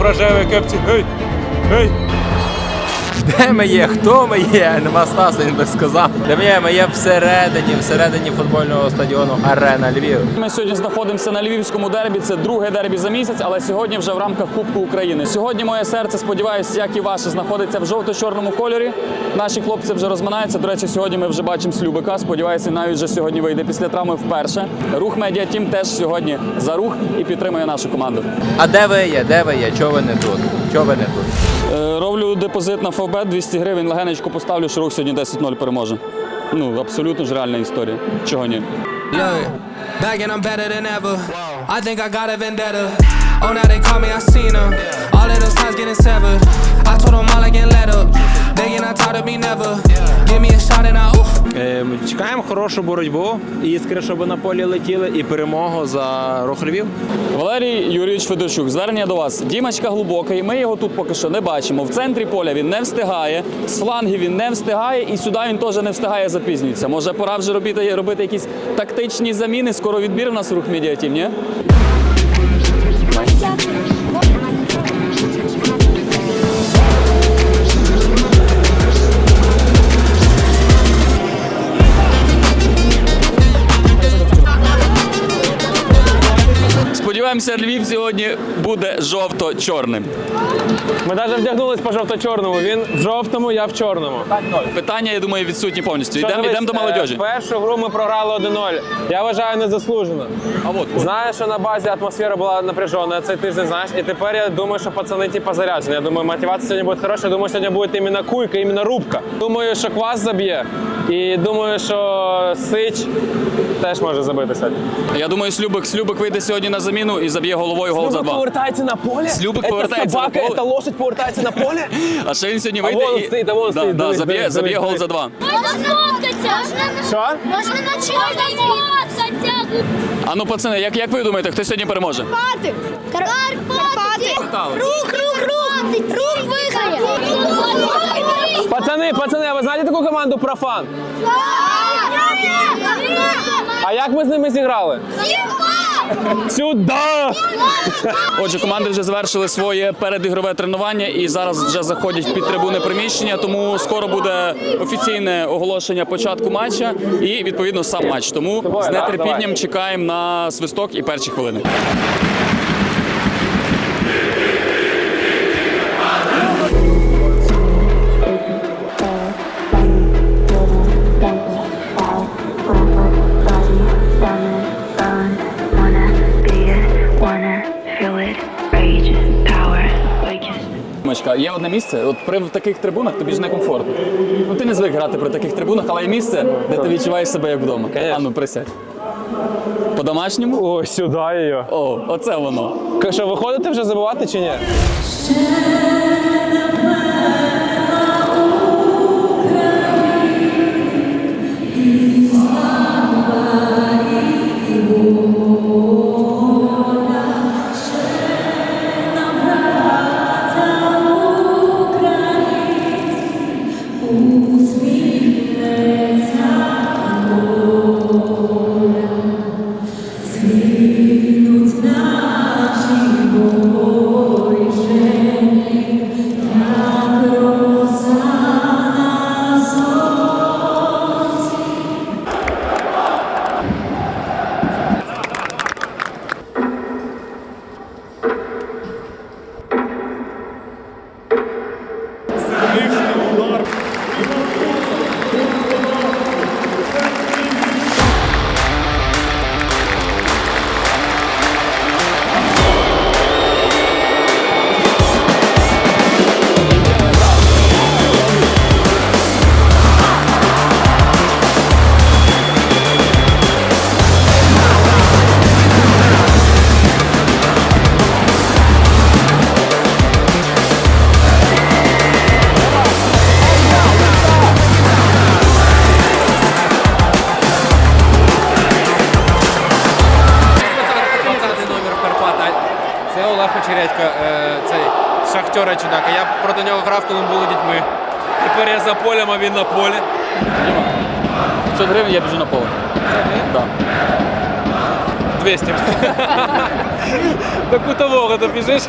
Рожевих кепці. Гей! Гей! Де ми є? Хто ми є? Нема Стаса, він би сказав. Де ми є? Ми є всередині, всередині футбольного стадіону Арена Львів. Ми сьогодні знаходимося на львівському дербі. Це друге дербі за місяць, але сьогодні вже в рамках Кубку України. Сьогодні моє серце, сподіваюся, як і ваше, знаходиться в жовто-чорному кольорі. Наші хлопці вже розминаються. До речі, сьогодні ми вже бачимо Слюбика. Сподіваюся, навіть вже сьогодні вийде після травми вперше. Рух Медіа Тім теж сьогодні за рух і підтримує нашу команду. А де ви є? Де ви є? Чого ви не тут? Чого ви не тут? Е, Роблю депозит на Фавбет 200 гривень. Легенечко поставлю, що рух сьогодні 10-0 переможе. Ну, абсолютно ж реальна історія. Чого ні? Oh, them. All of those times getting severed. I told them all I can let up. They get not tired of me never. Give me a shot and I oof. Е, ми Чекаємо хорошу боротьбу. Іскри, щоб на полі летіли, і перемогу за рух Львів. Валерій Юрійович Федорчук, звернення до вас. Дімочка глибокий. Ми його тут поки що не бачимо. В центрі поля він не встигає, з флангів він не встигає, і сюди він теж не встигає, запізнюється. Може, пора вже робити, робити якісь тактичні заміни. Скоро відбір у нас рух медіатів, ні? Сподіваємося, Львів сьогодні буде жовто-чорним. Ми навіть вдягнулись по жовто-чорному. Він в жовтому, я в чорному. Питання, я думаю, відсутні повністю. Що, Йдемо дивись, йдемо до е, молодіжі. Першу гру ми програли 1-0. Я вважаю незаслужено. А от Знаю, що на базі атмосфера була напряжена цей тиждень, знаєш. І тепер я думаю, що пацани типу заряджені. Я думаю, мотивація сьогодні буде хороша. Я думаю, сьогодні буде іменно куйка, іменно рубка. Думаю, що квас заб'є. І думаю, що Сич теж може забити сьогодні. Я думаю, Слюбик, Слюбик вийде сьогодні на заміну і заб'є головою гол за два. повертається на поле? Слюбик повертається на поле. лошадь повертається на поле? А ще він сьогодні А вийде вон і стоїть, а вон да, стоїть, да, дивись, заб'є, дивись, заб'є дивись, гол за два. Можна сфоткатися. Що? Можна на сфоткатися. А ну, пацани, як, як ви думаєте, хто сьогодні переможе? Карпати. Карпати. Рух, рух, рух. Рух виграє. Пацани, пацани, а ви знаєте таку команду профан? А як ми з ними зіграли? Сюди! Отже, команди вже завершили своє передігрове тренування і зараз вже заходять під трибуни приміщення. Тому скоро буде офіційне оголошення початку матча і відповідно сам матч. Тому з нетерпінням чекаємо на свисток і перші хвилини. Є одне місце. От при таких трибунах тобі ж некомфортно. Ну ти не звик грати при таких трибунах, але є місце, де ти відчуваєш себе як вдома. А ну присядь. По-домашньому? О, сюди її. О, оце воно. Що, виходите вже забувати чи ні? Це е, цей шахтера чудака. Я проти нього грав, коли ми були дітьми. Тепер я за полем, а він на полі. 500 гривень я біжу на поле. Да. 200. До кутового добіжиш.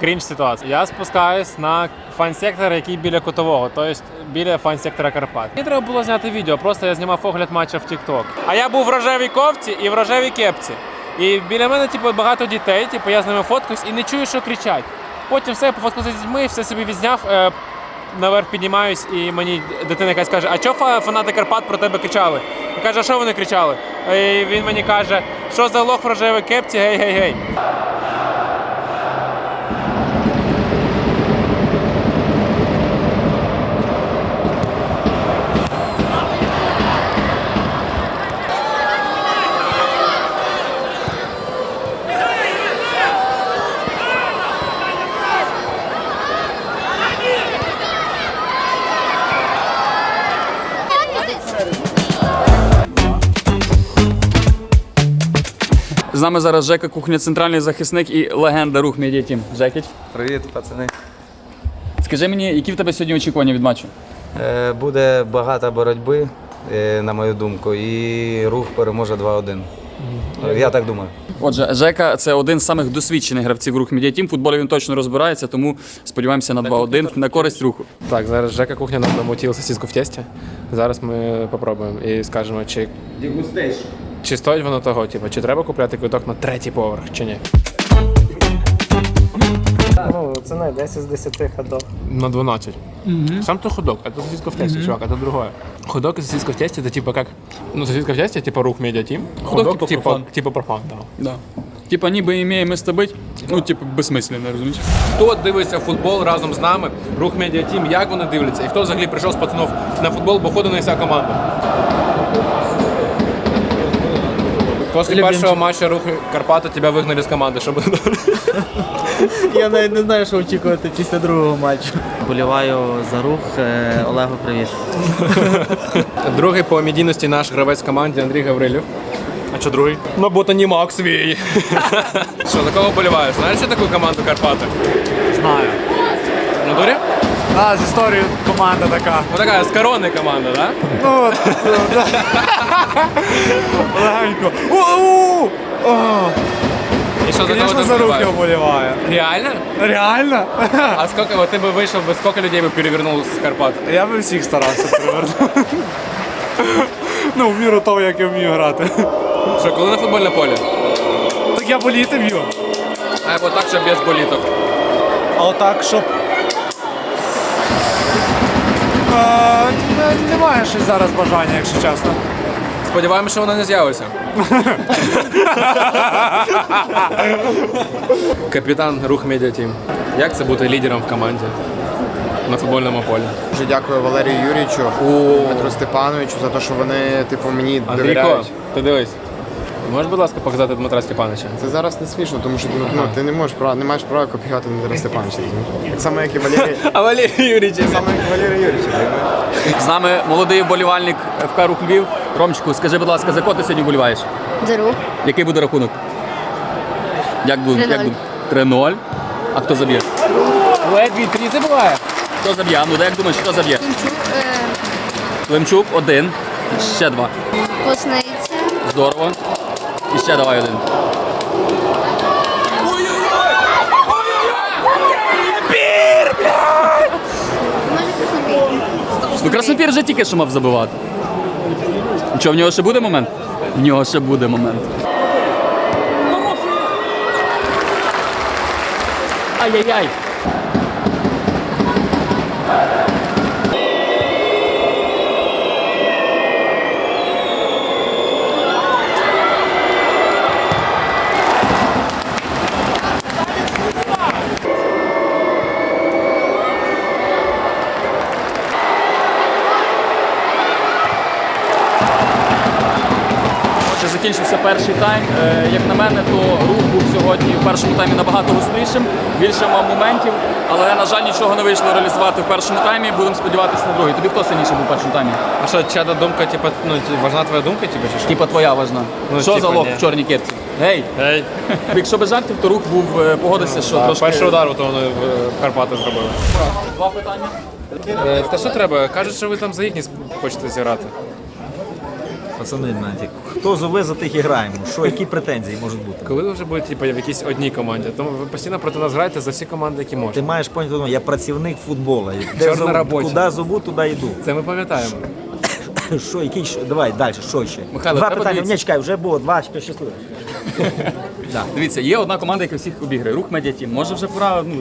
Крінж ситуація. Я спускаюсь на фан-сектор, який біля кутового, тобто біля фан-сектора Карпат. Мені треба було зняти відео, просто я знімав огляд матча в TikTok. А я був в рожевій ковці і в рожевій кепці. І біля мене, типу, багато дітей, типу, я з ними фоткаюсь і не чую, що кричать. Потім все, я пофоткався з дітьми, все собі відзняв. Е, наверх піднімаюсь, і мені дитина якась каже: А чого фанати Карпат про тебе кричали? Я кажу, а що вони кричали? І він мені каже, що за лох в рожевій кепці, гей, З нами зараз Жека Кухня, центральний захисник і легенда рух Медіа Тім. Жекіч, Привіт, пацани. скажи мені, які в тебе сьогодні очікування від матчу? Е, Буде багато боротьби, е, на мою думку, і рух переможе 2-1. Я так думаю. Отже, Жека це один з самих досвідчених гравців рух Медіа Тім. В футболі він точно розбирається, тому сподіваємося на 2-1 на користь руху. Так, зараз Жека кухня нам намутила сосиску в тесті. Зараз ми попробуємо і скажемо, чи, чи стоїть воно того, типу, чи треба купляти квиток на третій поверх, чи ні. Ну, це не 10 з 10 ходов. На 12. Сам то ходок, а то сосиска в тесте, чувак, это другое. Ходок и сосиска в тесте, это типа как... Ну, сосиска в тесте, типа рух медиа тим. Ходок, типа типа, профан. типа профан, да. Да. Типа ніби імеє місце бить, ну типу безсмислено, розумієш? Хто дивиться футбол разом з нами, рух медіа тім, як вони дивляться, і хто взагалі прийшов з пацанов на футбол, бо ходу на вся команда. Після першого матчу рух Карпата тебе вигнали з команди, щоб Я навіть не знаю, що очікувати після другого матчу. Боліваю за рух. Е, Олегу, привіт. Другий по медійності наш гравець в команді Андрій Гаврилів. А що другий? Ну, бо то не Макс свій. Що, за кого боліваєш? Знаєш, що таку команду Карпати? Знаю. А, з історією команда така. Ну, така з корони команда. Да? Ну, да. Легенько. У-у! О, І що, за кого Звісно, ти за рух я вболіваєш? Реально? Реально? А скільки, от ти би вийшов, би скільки людей би перевернув з Карпат? Я би всіх старався привернути. Ну, в міру того, як я вмію грати. Що, коли на футбольне поле? Так я боліти в'ю. А от так, щоб без боліток. А отак, щоб. Е, не- Немає щось зараз бажання, якщо чесно. Сподіваємося, що вона не з'явиться. Капітан рух медіа тім. Як це бути лідером в команді на футбольному полі? Дуже дякую Валерію Юрійовичу, Дмитру Степановичу за те, що вони типу мені Андрійко, довіряють. ти дивись. Можеш, будь ласка, показати Дмитра Степановича? Це зараз не смішно, тому що ну, ну, ти не можеш права, не маєш права копіювати Дмитра Степановича. Так само, як і Валерій. А Валерій Юрійович. Так само, як і Валерій Юрійович. З нами молодий вболівальник ФК Рух Львів. Ромчику, скажи, будь ласка, за кого ти сьогодні вболіваєш? За рух. Який буде рахунок? Як буде? 3:0. Як буде? 3-0. А хто заб'є? Буває дві-три забуває. Хто заб'є? А Ну, як думаєш, хто заб'є? Климчук один. Ще два. Посниця. Здорово. І ще давай один. Ну, Краснопір вже тільки що мав забивати. Що, в нього ще буде момент? В нього ще буде момент. Ай-яй-яй. Перший тайм. Е, Як на мене, то рух був сьогодні в першому таймі набагато гострішим, більше мав моментів, але, на жаль, нічого не вийшло реалізувати в першому таймі. Будемо сподіватися на другий. Тобі хто сильніше був в першому таймі? А що, чата думка, типа, ну, важна твоя думка, типа, чи що? Типа твоя важна. Ну, що типа, за лох ні. в чорній кепці? Гей! Ей, Якщо без жартів, то рух був е, погодився, що а, трошки. перший удар, то вони в Карпати зробили. Два питання. Е, Та що треба? Кажуть, що ви там за їхні хочете зіграти. Пацани, знаєте, хто зове, за тих і граємо. Що, які претензії можуть бути? Коли ви вже будете типу, в якійсь одній команді, тому ви постійно проти нас граєте за всі команди, які Ти маєш поняти, одне, я працівник футболу. Де Чорна зовуть- Куди зову, туди йду. Це ми пам'ятаємо. Що, який, ще? давай, далі, що ще? Михайло, два треба питання, дивитися. ні, чекай, вже було, два, ще щасливо. Дивіться, є одна команда, яка всіх обіграє. Рух медіатім. Може вже пора, ну,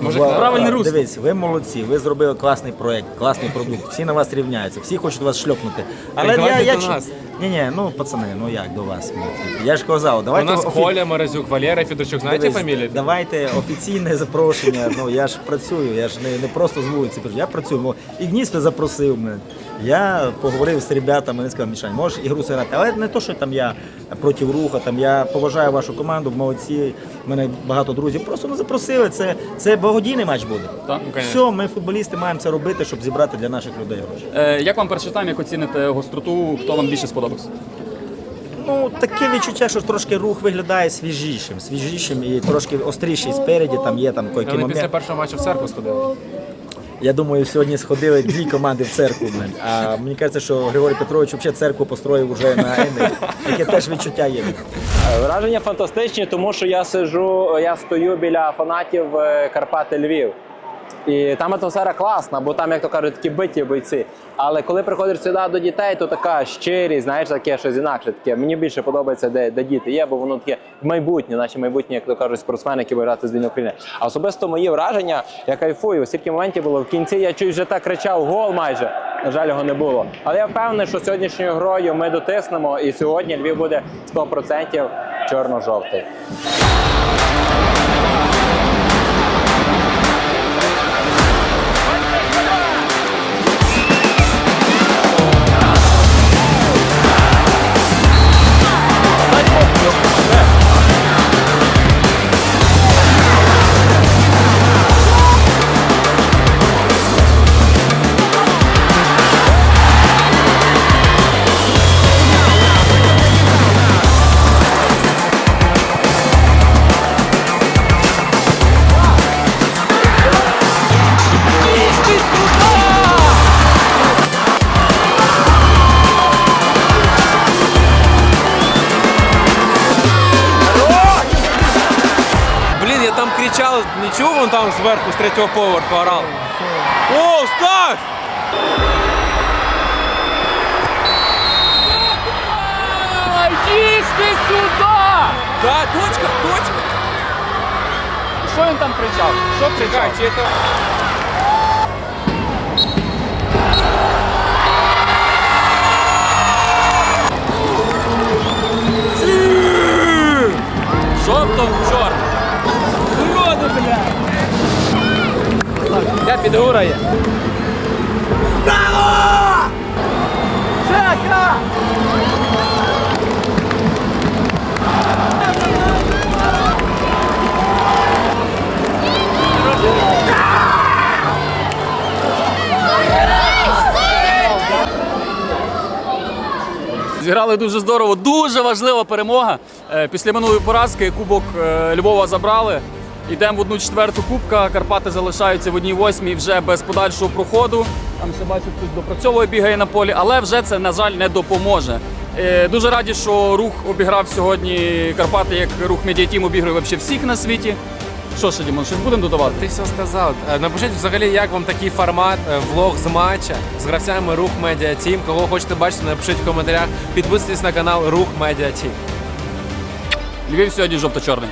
може Ва- правильний русло. Дивіться, ви молодці, ви зробили класний проект, класний продукт. Всі на вас рівняються, всі хочуть вас шльопнути. Але я, давайте я, до ч- нас. Ні, ні, ну пацани, ну як до вас? Ну, Я ж казав, У давайте нас офі- Коля Морозюк, Валера Федорчук. Знаєте Дивись? Давайте офіційне запрошення. Ну я ж працюю, я ж не, не просто з вулиці. кажу, Я працюю. Ну, Ігніс запросив мене. Я поговорив з ребятами, вони сказали, Мішань, можеш ігру зіграти. Але не то, що там я проти руха, там я поважаю вашу команду, молодці. У мене багато друзів. Просто ну, запросили. Це, це благодійний матч буде. Так? Все, ми футболісти маємо це робити, щоб зібрати для наших людей гроші. Е, як вам перший тайм, як оціните гостроту, хто вам більше сподобався? Ну, таке відчуття, що трошки рух виглядає свіжішим, свіжішим і трошки остріший спереді, там є там койкі Вони моменти. після першого матчу в церкву сходили. Я думаю, сьогодні сходили дві команди в церкву. блін. А мені кажеться, що Григорій Петрович взагалі церкву построїв уже на Ені. Таке теж відчуття є. Враження фантастичні, тому що я сижу, я стою біля фанатів е, Карпати Львів. І там атмосфера класна, бо там, як то кажуть, такі биті бойці. Але коли приходиш сюди до дітей, то така щирість, знаєш, таке щось інакше. Таке. Мені більше подобається, де, де діти є, бо воно таке майбутнє, наші майбутні, як то кажуть, спортсмени, які будуть грати з Збірної України. А особисто мої враження, я кайфую. Скільки моментів було в кінці, я чуть вже так кричав гол майже. На жаль, його не було. Але я впевнений, що сьогоднішньою грою ми дотиснемо, і сьогодні Львів буде 100% чорно-жовтий. нічого вон там зверху з третього поверху орав. О, встав! Їсти сюди! Так, точка, точка. Що він там кричав? Що кричав? Чи це... Жовто чорно. Де підгорає? Зіграли дуже здорово, дуже важлива перемога. Е, Після минулої поразки Кубок е, Львова забрали. Йдемо в одну четверту кубка. Карпати залишаються в одній восьмій вже без подальшого проходу. Там ще бачу, хтось допрацьовує, бігає на полі, але вже це, на жаль, не допоможе. Е, Дуже раді, що рух обіграв сьогодні Карпати, як рух медіатім обігрує вообще всіх на світі. Що ще, Дімон, щось будемо додавати? Ти все сказав. Е, Напишіть взагалі, як вам такий формат, е, влог з матча з гравцями Рух Медіа Тім. Кого хочете бачити, напишіть в коментарях. Підписуйтесь на канал Рух Медіа Тім. Львів сьогодні жовто-чорний.